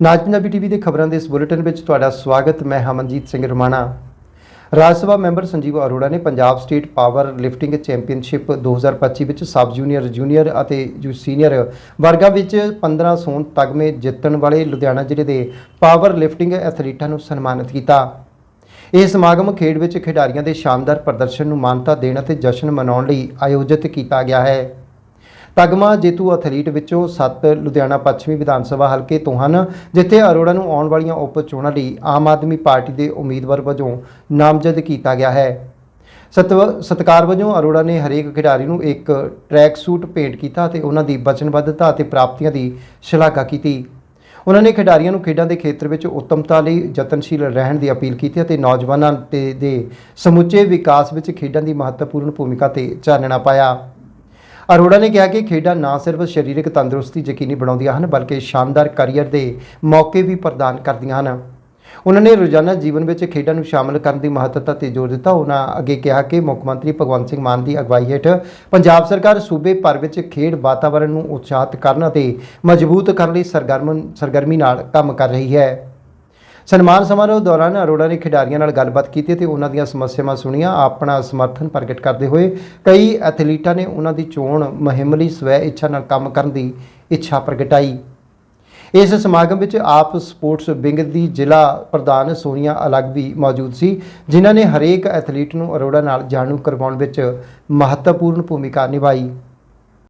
ਨਾਜ Punjabi TV ਦੇ ਖਬਰਾਂ ਦੇ ਇਸ ਬੁਲੇਟਿਨ ਵਿੱਚ ਤੁਹਾਡਾ ਸਵਾਗਤ, ਮੈਂ ਹਮਨਜੀਤ ਸਿੰਘ ਰਮਾਣਾ। ਰਾਜ ਸਭਾ ਮੈਂਬਰ ਸੰਜੀਵ ਅਰੋੜਾ ਨੇ Punjab state power lifting championship 2025 ਵਿੱਚ ਸਬ ਜੂਨੀਅਰ ਜੂਨੀਅਰ ਅਤੇ ਜੂ ਸੀਨੀਅਰ ਵਰਗਾਂ ਵਿੱਚ 15 ਸੋਨ ਤਗਮੇ ਜਿੱਤਣ ਵਾਲੇ ਲੁਧਿਆਣਾ ਜ਼ਿਲ੍ਹੇ ਦੇ ਪਾਵਰ ਲਿਫਟਿੰਗ ਐਥਲੀਟਾਂ ਨੂੰ ਸਨਮਾਨਿਤ ਕੀਤਾ। ਇਹ ਸਮਾਗਮ ਖੇਡ ਵਿੱਚ ਖਿਡਾਰੀਆਂ ਦੇ ਸ਼ਾਨਦਾਰ ਪ੍ਰਦਰਸ਼ਨ ਨੂੰ ਮਾਨਤਾ ਦੇਣ ਅਤੇ ਜਸ਼ਨ ਮਨਾਉਣ ਲਈ ਆਯੋਜਿਤ ਕੀਤਾ ਗਿਆ ਹੈ। ਤਗਮਾ ਜੇਤੂ ਐਥਲੀਟ ਵਿੱਚੋਂ 7 ਲੁਧਿਆਣਾ ਪੱਛਮੀ ਵਿਧਾਨ ਸਭਾ ਹਲਕੇ ਤੋਂ ਹਨ, ਜਿੱਥੇ ਅਰੋੜਾ ਨੂੰ ਆਉਣ ਵਾਲੀਆਂ ਉਪ ਚੋਣਾਂ ਲਈ ਆਮ ਆਦਮੀ ਪਾਰਟੀ ਦੇ ਉਮੀਦਵਾਰ ਵਜੋਂ ਨਾਮਜ਼ਦ ਕੀਤਾ ਗਿਆ ਹੈ। ਸਤਵ, ਸਤਕਾਰ ਵਜੋਂ ਅਰੋੜਾ ਨੇ ਹਰੇਕ ਖਿਡਾਰੀ ਨੂੰ ਇੱਕ ਟਰੈਕ ਸੂਟ ਭੇਂਟ ਕੀਤਾ ਅਤੇ ਉਹਨਾਂ ਦੀ ਵਚਨਬੱਧਤਾ ਅਤੇ ਪ੍ਰਾਪਤੀਆਂ ਦੀ ਸ਼ਲਾਘਾ ਕੀਤੀ। ਉਹਨਾਂ ਨੇ ਖਿਡਾਰੀਆਂ ਨੂੰ ਖੇਡਾਂ ਦੇ ਖੇਤਰ ਵਿੱਚ ਉੱਤਮਤਾ ਲਈ ਯਤਨਸ਼ੀਲ ਰਹਿਣ ਦੀ ਅਪੀਲ ਕੀਤੀ ਅਤੇ ਨੌਜਵਾਨਾਂ ਦੇ ਸਮੁੱਚੇ ਵਿਕਾਸ ਵਿੱਚ ਖੇਡਾਂ ਦੀ ਮਹੱਤਵਪੂਰਨ ਭੂਮਿਕਾ ਤੇ ਚਾਨਣਾ ਪਾਇਆ। ਅਰੋੜਾ ਨੇ ਕਿਹਾ ਕਿ ਖੇਡਾਂ ਨਾ ਸਿਰਫ ਸਰੀਰਕ ਤੰਦਰੁਸਤੀ ਯਕੀਨੀ ਬਣਾਉਂਦੀਆਂ ਹਨ, ਬਲਕਿ ਸ਼ਾਨਦਾਰ ਕੈਰੀਅਰ ਦੇ ਮੌਕੇ ਵੀ ਪ੍ਰਦਾਨ ਕਰਦੀਆਂ ਹਨ। ਉਹਨਾਂ ਨੇ ਰੋਜ਼ਾਨਾ ਜੀਵਨ ਵਿੱਚ ਖੇਡਾਂ ਨੂੰ ਸ਼ਾਮਲ ਕਰਨ ਦੀ ਮਹੱਤਤਾ ਤੇ ਜ਼ੋਰ ਦਿੱਤਾ। ਉਹਨਾਂ ਅੱਗੇ ਕਿਹਾ ਕਿ ਮੁੱਖ ਮੰਤਰੀ ਭਗਵੰਤ ਸਿੰਘ ਮਾਨ ਦੀ ਅਗਵਾਈ ਹੇਠ ਪੰਜਾਬ ਸਰਕਾਰ ਸੂਬੇ ਭਰ ਵਿੱਚ ਖੇਡ ਵਾਤਾਵਰਣ ਨੂੰ ਉਤਸ਼ਾਹਿਤ ਕਰਨ ਅਤੇ ਮਜ਼ਬੂਤ ਕਰਨ ਲਈ ਸਰਗਰਮ ਸਰਗਰਮੀ ਨਾਲ ਕੰਮ ਕਰ ਰਹੀ ਹੈ। ਸਨਮਾਨ ਸਮਾਰੋਹ ਦੌਰਾਨ ਅਰੋੜਾ ਨੇ ਖਿਡਾਰੀਆਂ ਨਾਲ ਗੱਲਬਾਤ ਕੀਤੀ ਤੇ ਉਹਨਾਂ ਦੀਆਂ ਸਮੱਸਿਆਵਾਂ ਸੁਣੀਆਂ। ਆਪਣਾ ਸਮਰਥਨ ਪ੍ਰਗਟ ਕਰਦੇ ਹੋਏ ਕਈ ਐਥਲੀਟਾਂ ਨੇ ਉਹਨਾਂ ਦੀ ਚੋਣ ਮੁਹਿੰਮ ਲਈ ਸਵੈ ਇੱਛਾ ਨਾਲ ਕੰਮ ਕਰਨ ਦੀ ਇੱਛਾ ਪ੍ਰਗਟਾਈ। ਇਸ ਸਮਾਗਮ ਵਿੱਚ ਆਪ ਸਪੋਰਟਸ ਵਿੰਗ ਦੀ ਜ਼ਿਲ੍ਹਾ ਪ੍ਰਧਾਨ ਸੋਨੀਆ ਅਲੱਗ ਵੀ ਮੌਜੂਦ ਸੀ, ਜਿਨ੍ਹਾਂ ਨੇ ਹਰੇਕ ਐਥਲੀਟ ਨੂੰ ਅਰੋੜਾ ਨਾਲ ਜਾਣੂ ਕਰਵਾਉਣ ਵਿੱਚ ਮਹੱਤਵਪੂਰਨ ਭੂਮਿਕਾ ਨਿਭਾਈ।